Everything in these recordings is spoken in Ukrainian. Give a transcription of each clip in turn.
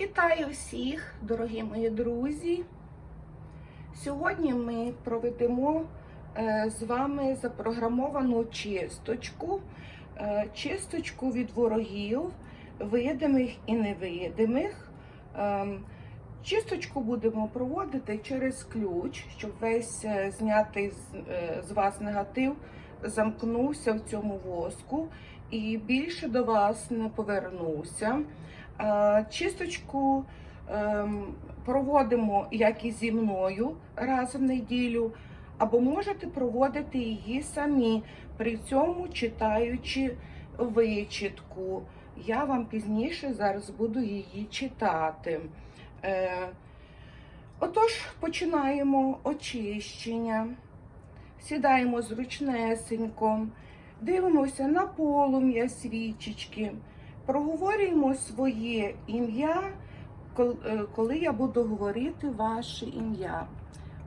Вітаю всіх, дорогі мої друзі. Сьогодні ми проведемо е, з вами запрограмовану чисточку, е, чисточку від ворогів, видимих і невидимих. Ем, Чисточку будемо проводити через ключ, щоб весь е, знятий е, з вас негатив замкнувся в цьому воску і більше до вас не повернувся. Е, Чисточку ем, проводимо як і зі мною раз в неділю, або можете проводити її самі, при цьому читаючи вичитку. Я вам пізніше зараз буду її читати. Е, Отож, починаємо очищення. Сідаємо зручнесенько, дивимося на полум'я свічечки, проговорюємо своє ім'я, е, коли я буду говорити ваше ім'я.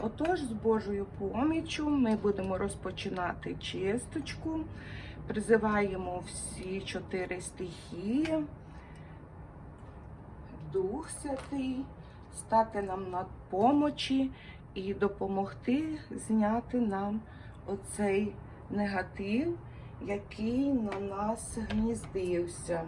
Отож, з Божою поміччю ми будемо розпочинати чисточку, призиваємо всі чотири стихії. Дух Святий, стати нам на помочі і допомогти зняти нам оцей негатив, який на нас гніздився.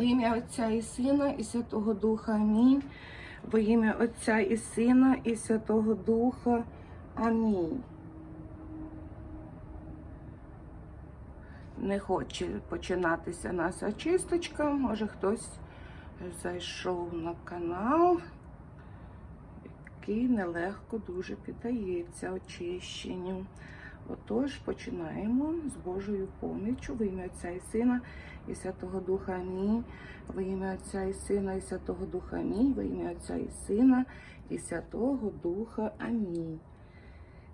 Во ім'я Отця і Сина, і Святого Духа. Амінь. Во ім'я Отця і Сина, і Святого Духа. Амінь. Не хоче починатися наша чисточка. Може хтось зайшов на канал, який нелегко дуже піддається очищенню. Отож, починаємо з Божою поміччю в ім'я Отця і Сина і Святого Духа Амінь. Во ім'я Отця і Сина і Святого Духа Амінь. Во ім'я Отця і Сина і Святого Духа Амінь.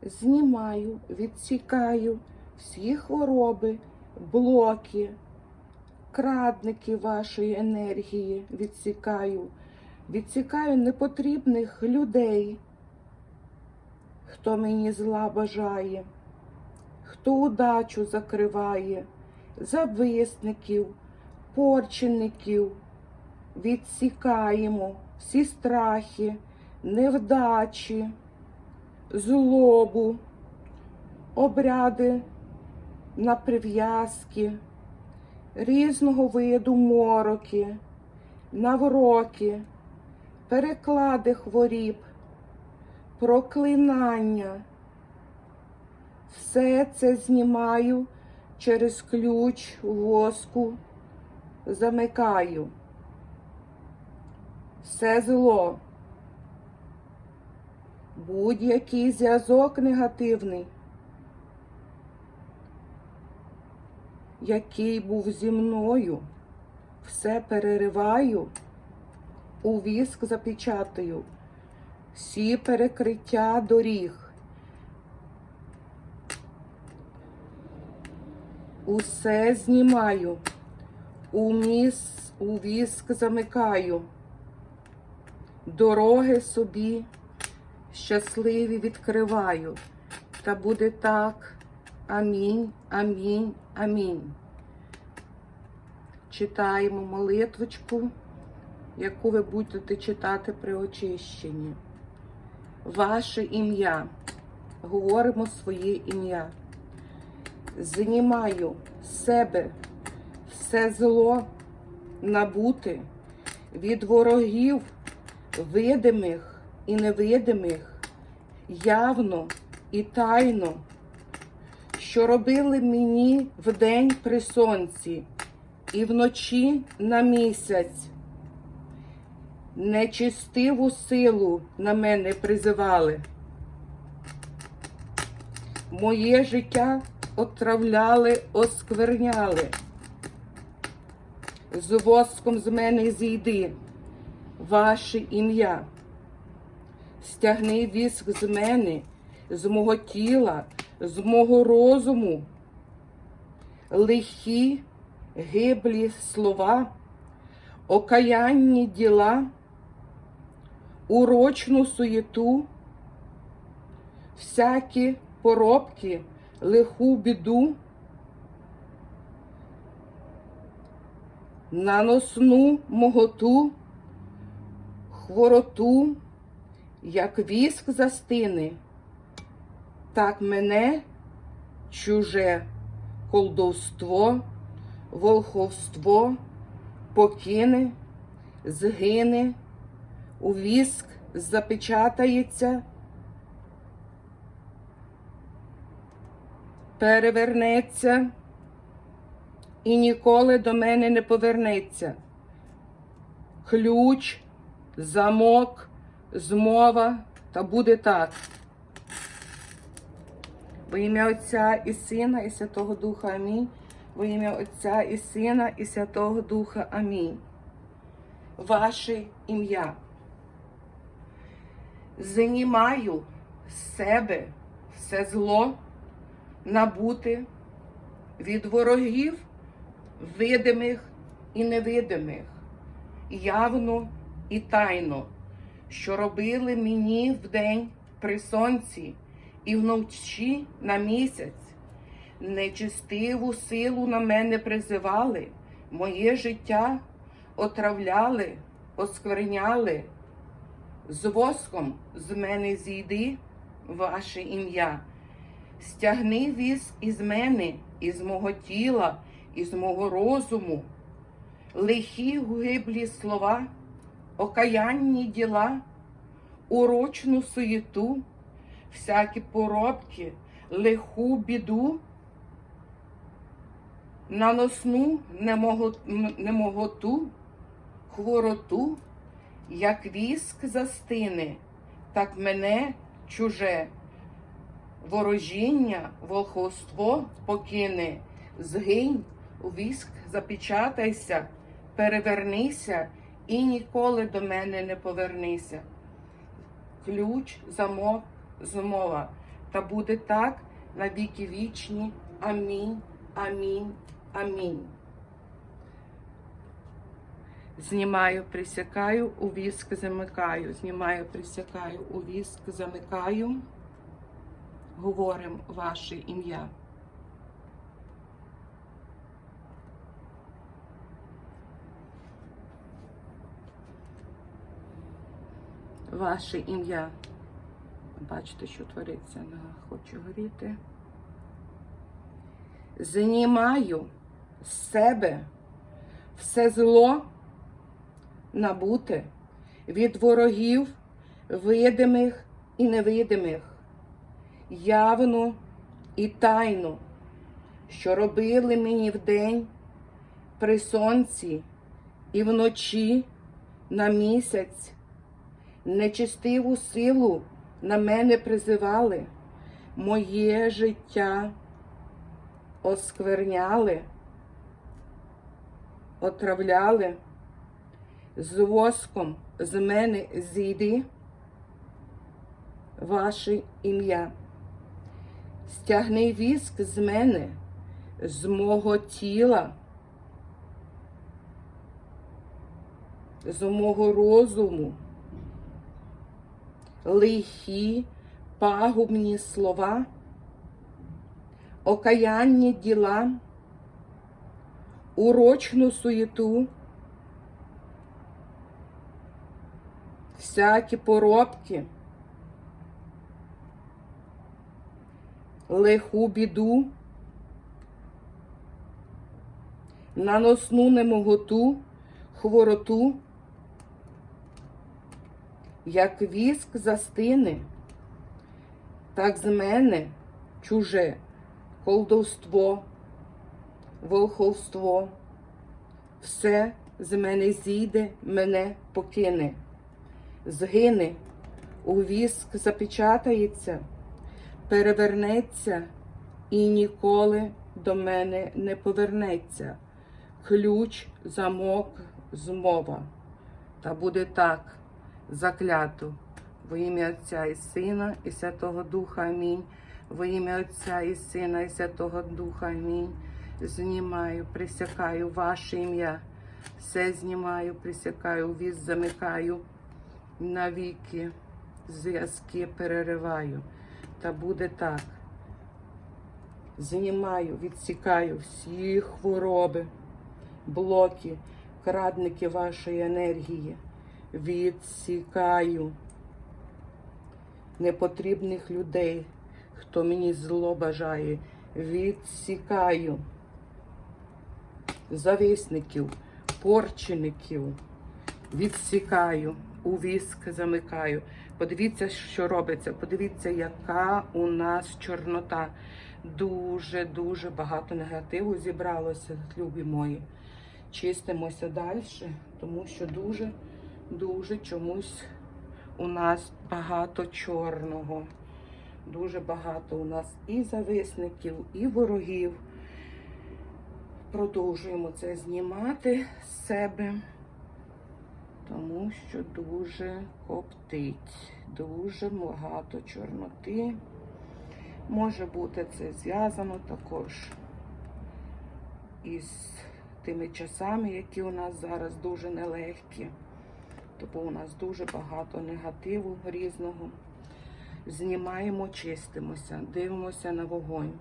Знімаю, відсікаю всі хвороби, блоки, крадники вашої енергії відсікаю, відсікаю непотрібних людей, хто мені зла бажає, хто удачу закриває зависників, порчеників, відсікаємо всі страхи, невдачі, злобу, обряди на прив'язки, різного виду мороки, навроки, переклади хворіб, проклинання. Все це знімаю через ключ воску замикаю. Все зло. Будь-який зв'язок негативний, який був зі мною, все перериваю, у віск запечатаю, всі перекриття доріг. Усе знімаю, у міс, у віск замикаю, дороги собі щасливі відкриваю. Та буде так. Амінь, амінь, амінь. Читаємо молитвочку, яку ви будете читати при очищенні. Ваше ім'я. Говоримо своє ім'я знімаю з себе все зло набути від ворогів видимих і невидимих, явно і тайно, що робили мені вдень при сонці і вночі на місяць. Нечистиву силу на мене призивали. Моє життя отравляли, оскверняли. З воском з мене зійди, ваше ім'я. Стягни віск з мене, з мого тіла, з мого розуму. Лихі, гиблі слова окаянні діла, урочну суєту, всякі поробки, лиху біду, наносну моготу, хвороту, як віск застине, так мене чуже колдовство, волховство покине, згине, у віск запечатається, перевернеться і ніколи до мене не повернеться. Ключ, замок, змова, та буде так. Во ім'я Отця і Сина, і Святого Духа Амінь. Во ім'я Отця і Сина, і Святого Духа Амінь. Ваше ім'я. Знімаю з себе все зло набути від ворогів видимих і невидимих, явно і тайно, що робили мені вдень при сонці і вночі на місяць. Нечистиву силу на мене призивали, моє життя отравляли, оскверняли. З воском з мене зійди ваше ім'я. Стягни віск із мене, із мого тіла, із мого розуму, лихі гиблі слова, окаянні діла, урочну суєту, всякі поробки, лиху біду, наносну немого- немоготу, хвороту, як віск застине, так мене чуже. Ворожіння, волховство покине, згинь, у віск запечатайся, перевернися і ніколи до мене не повернися. Ключ, замок, змова. Та буде так на віки вічні. Амінь, амінь, амінь. Знімаю, присякаю, у віск замикаю. Знімаю, присякаю, у віск замикаю. Говоримо ваше ім'я. Ваше ім'я. Бачите, що твориться на хочу горіти. Знімаю з себе все зло набуте від ворогів видимих і невидимих, явно і тайно, що робили мені вдень при сонці і вночі на місяць, нечистиву силу на мене призивали, моє життя оскверняли, отравляли, з воском з мене зійди ваше ім'я. Стягни віск з мене, з мого тіла, з мого розуму, лихі, пагубні слова, окаянні діла, урочну суєту, всякі поробки, лиху біду, наносну немоготу, хвороту, як віск застине, так з мене чуже колдовство, волховство, все з мене зійде, мене покине, згине, у віск запечатається, перевернеться і ніколи до мене не повернеться. Ключ, замок, змова. Та буде так заклято. Во ім'я Отця і Сина, і Святого Духа Амінь. Во ім'я Отця і Сина, і Святого Духа Амінь. Знімаю, присякаю ваше ім'я. Все знімаю, присякаю, віз замикаю, навіки зв'язки перериваю. Та буде так. Знімаю, відсікаю всі хвороби, блоки, крадники вашої енергії. Відсікаю непотрібних людей, хто мені зло бажає. Відсікаю зависників, порчеників. Відсікаю, у віск замикаю. Подивіться, що робиться. Подивіться, яка у нас чорнота. Дуже-дуже багато негативу зібралося, любі мої. Чистимося далі, тому що дуже-дуже чомусь у нас багато чорного. Дуже багато у нас і зависників, і ворогів. Продовжуємо це знімати з себе, тому що дуже коптить, дуже багато чорноти. Може бути це зв'язано також із тими часами, які у нас зараз дуже нелегкі. Тобто у нас дуже багато негативу різного. Знімаємо, чистимося, дивимося на вогонь,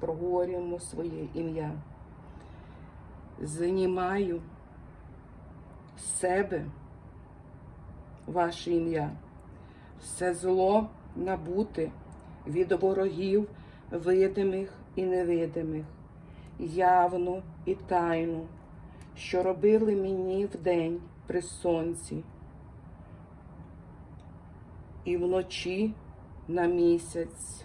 проговорюємо своє ім'я. Знімаю себе ваше ім'я, все зло набути від ворогів видимих і невидимих, явну і тайну, що робили мені вдень при сонці і вночі на місяць.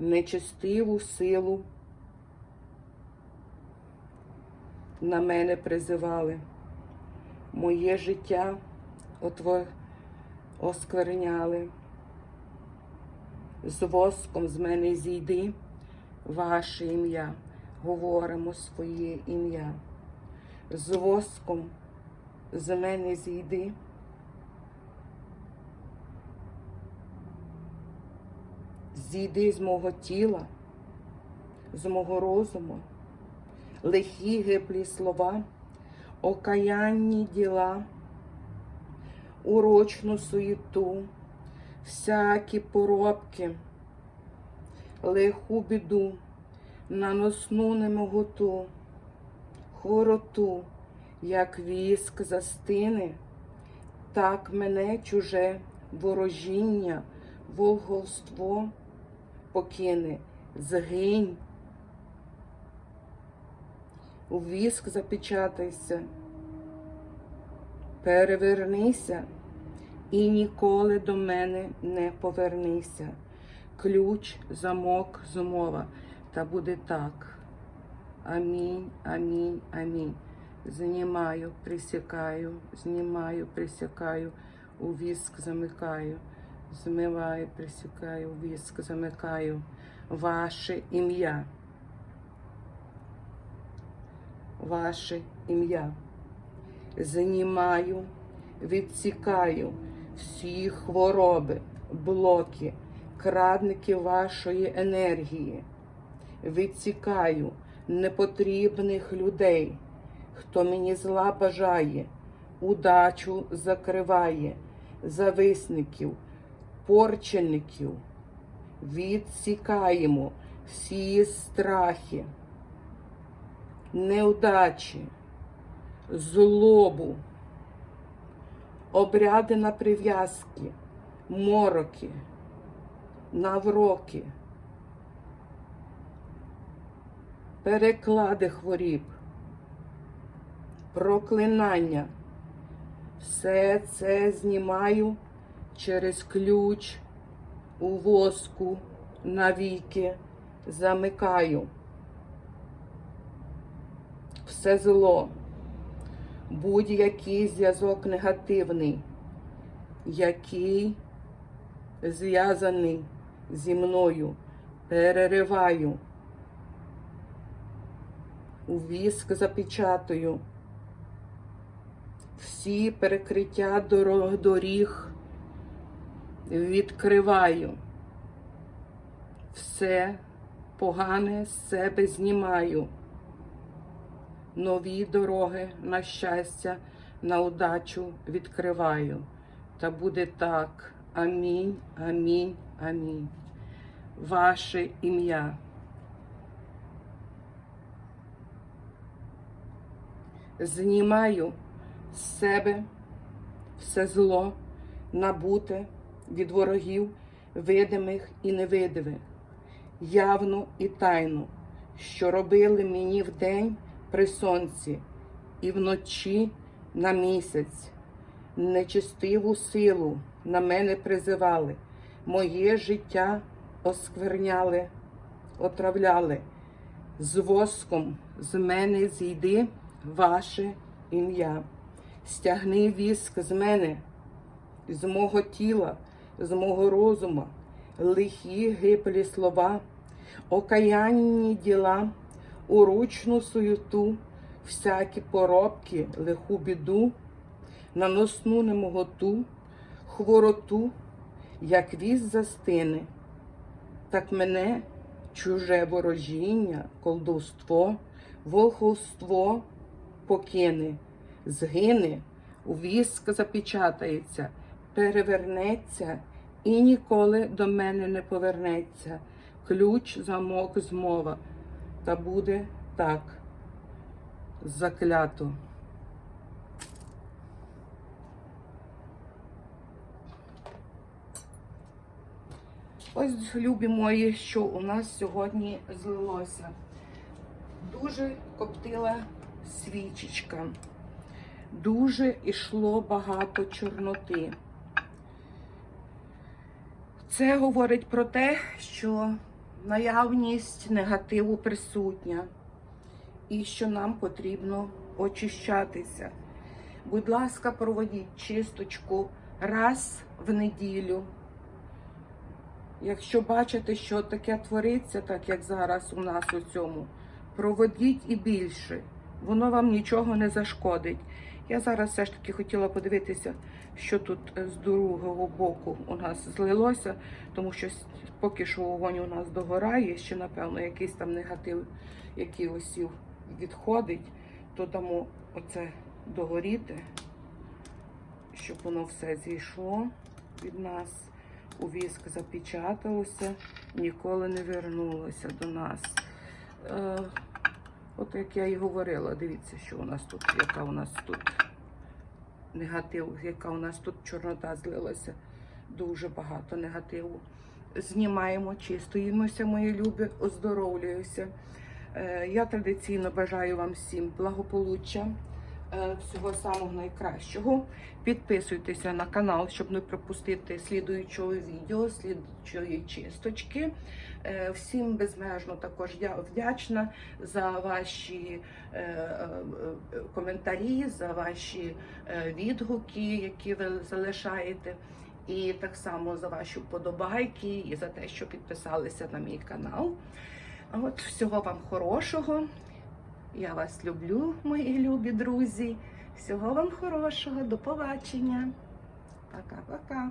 Нечестиву силу на мене призивали. Моє життя отво... оскверняли. З воском з мене зійди ваше ім'я. Говоримо своє ім'я. З воском з мене зійди. Зійди з мого тіла, з мого розуму, лихі гиблі слова, окаянні діла, урочну суєту, всякі поробки, лиху біду, наносну немоготу, хороту, як віск застине, так мене чуже ворожіння, волголство покине, згинь. У віск запечатайся, перевернися і ніколи до мене не повернися. Ключ, замок, змова. Та буде так. Амінь, амінь, амінь. Знімаю, присікаю, знімаю, присікаю, у віск замикаю, змиваю, присікаю, у віск замикаю. Ваше ім'я. Ваше ім'я. Знімаю, відсікаю всі хвороби, блоки, крадники вашої енергії. Відсікаю непотрібних людей, хто мені зла бажає, удачу закриває, зависників, порчеників. Відсікаємо всі страхи, неудачі, злобу, обряди на прив'язки, мороки, навроки. переклади хворіб, проклинання. Все це знімаю через ключ у воску навіки замикаю. Все зло, будь-який зв'язок негативний, який зв'язаний зі мною, перериваю у віск запечатую. Всі перекриття дорог, доріг відкриваю. Все погане з себе знімаю. Нові дороги на щастя, на удачу відкриваю. Та буде так. Амінь, амінь, амінь. Ваше ім'я. Знімаю з себе все зло, набуте від ворогів, видимих і невидимих, явну і тайну, що робили мені вдень при сонці і вночі на місяць. Нечистиву силу на мене призивали, моє життя оскверняли, отравляли. З воском з мене зійди ваше ім'я. Стягни віск з мене, з мого тіла, з мого розума, лихі гиблі слова, окаянні діла, уручну суєту, всякі поробки, лиху біду, наносну немоготу, хвороту, як віз застине, так мене чуже ворожіння, колдовство, волховство покине, згине, у віск запечатається, перевернеться і ніколи до мене не повернеться. Ключ, замок, змова. Та буде так. Заклято. Ось, любі мої, що у нас сьогодні злилося. Дуже коптила свічечка. Дуже йшло багато чорноти. Це говорить про те, що наявність негативу присутня і що нам потрібно очищатися. Будь ласка, проводіть чисточку раз в неділю. Якщо бачите, що таке твориться, так як зараз у нас у цьому, проводіть і більше. Воно вам нічого не зашкодить. Я зараз все ж таки хотіла подивитися, що тут з другого боку у нас злилося, тому що поки що вогонь у нас догорає, ще, напевно, якийсь там негатив, який осів відходить, то дамо оце догоріти, щоб воно все зійшло від нас. У віск запечаталося, ніколи не вернулося до нас. Е, От як я і говорила, дивіться, що у нас тут, яка у нас тут негатив, яка у нас тут чорнота злилася. Дуже багато негативу. Знімаємо, чистуємося, мої любі, оздоровлююся. Е, Я традиційно бажаю вам всім благополуччя, всього самого найкращого. Підписуйтеся на канал, щоб не пропустити слідуючого відео, слідуючої чисточки. Е, Всім безмежно також я вдячна за ваші е, е, е, коментарі, за ваші е, відгуки, які ви залишаєте. І так само за ваші вподобайки і за те, що підписалися на мій канал. От всього вам хорошого. Я вас люблю, мої любі друзі. Всього вам хорошого, до побачення. Пока-пока.